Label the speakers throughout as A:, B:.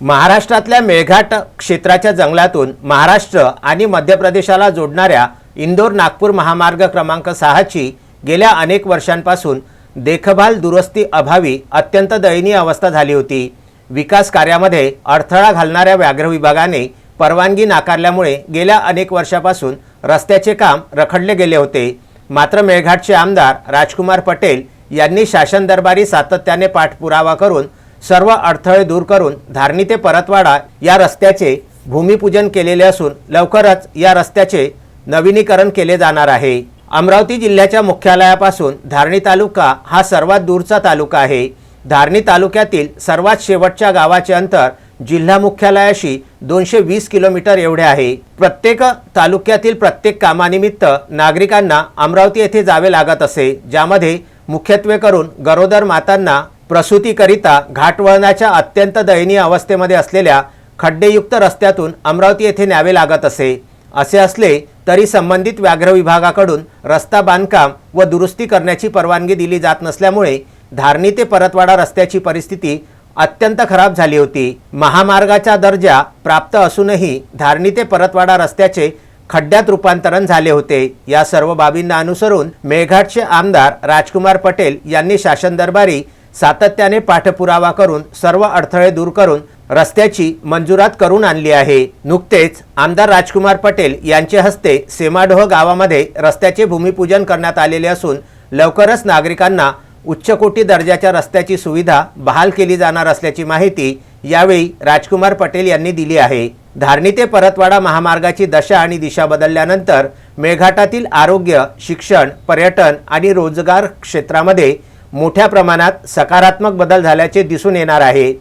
A: महाराष्ट्रातल्या मेळघाट क्षेत्राच्या जंगलातून महाराष्ट्र आणि मध्य प्रदेशाला जोडणाऱ्या इंदोर नागपूर महामार्ग क्रमांक सहाची गेल्या अनेक वर्षांपासून देखभाल दुरुस्ती अभावी अत्यंत दयनीय अवस्था झाली होती. विकास कार्यामध्ये अडथळा घालणाऱ्या व्याघ्र विभागाने परवानगी नाकारल्यामुळे गेल्या अनेक वर्षापासून रस्त्याचे काम रखडले गेले होते. मात्र मेळघाटचे आमदार राजकुमार पटेल यांनी शासन दरबारी सातत्याने पाठपुरावा करून सर्व अडथळे दूर करून धारणी ते परतवाडा या रस्त्याचे भूमिपूजन केलेले असून लवकरच या रस्त्याचे नवीनीकरण केले जाणार आहे. अमरावती जिल्ह्याच्या मुख्यालयापासून धारणी तालुका हा सर्वात दूरचा तालुका आहे. धारणी तालुक्यातील सर्वात शेवटच्या गावाचे अंतर जिल्हा मुख्यालयाशी दोनशे वीस किलोमीटर एवढे आहे. प्रत्येक तालुक्यातील प्रत्येक कामानिमित्त नागरिकांना अमरावती येथे जावे लागत असे ज्यामध्ये मुख्यत्वे करून गरोदर मातांना प्रसूतीकरिता घाटवळणाच्या अत्यंत दयनीय अवस्थेमध्ये असलेल्या खड्डेयुक्त रस्त्यातून अमरावती येथे न्यावे लागत असे. असे असले तरी संबंधित व्याघ्र विभागाकडून रस्ता बांधकाम व दुरुस्ती करण्याची परवानगी दिली जात नसल्यामुळे धारणी ते परतवाडा रस्त्याची परिस्थिती अत्यंत खराब झाली होती. महामार्गाचा दर्जा प्राप्त असूनही धारणी ते परतवाडा रस्त्याचे खड्ड्यात रूपांतरण झाले होते. या सर्व बाबींना अनुसरून मेळघाटचे आमदार राजकुमार पटेल यांनी शासन दरबारी सातत्याने पाठपुरावा करून सर्व अडथळे दूर करून रस्त्याची मंजुरात करून आणली आहे. नुकतेच आमदार राजकुमार पटेल यांचे हस्ते सेमाडोह गावामध्ये रस्त्याचे भूमिपूजन करण्यात आलेले असून लवकरच नागरिकांना उच्चकोटी दर्जाच्या रस्त्याची सुविधा बहाल केली जाणार असल्याची माहिती यावेळी राजकुमार पटेल यांनी दिली आहे. धारणी ते परतवाडा महामार्गाची दशा आणि दिशा बदलल्यानंतर मेळघाटातील आरोग्य शिक्षण पर्यटन आणि रोजगार क्षेत्रामध्ये मोठ्या प्रमाणात सकारात्मक बदल झाल्याचे दिसून येणार आहे.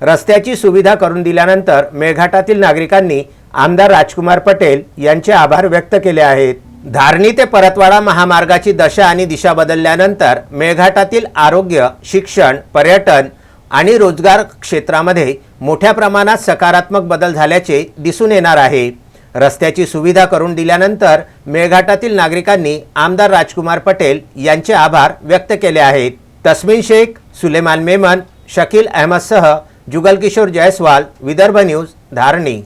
A: रस्त्याची सुविधा करून दिल्यानंतर मेळघाटातील नागरिकांनी आमदार राजकुमार पटेल यांचे आभार व्यक्त केले आहेत. धारणी ते परतवाडा महामार्गाची दशा आणि दिशा बदलल्यानंतर मेळघाटातील आरोग्य शिक्षण पर्यटन आणि रोजगार क्षेत्रामध्ये मोठ्या प्रमाणात सकारात्मक बदल झाल्याचे दिसून येणार आहे. रस्त्याची सुविधा करून दिल्यानंतर मेळघाटातील नागरिकांनी आमदार राजकुमार पटेल यांचे आभार व्यक्त केले आहेत. तस्मिन शेख सुलेमान मेमन शकील अहमदसह जुगलकिशोर जयस्वाल विदर्भ न्यूज धारणी.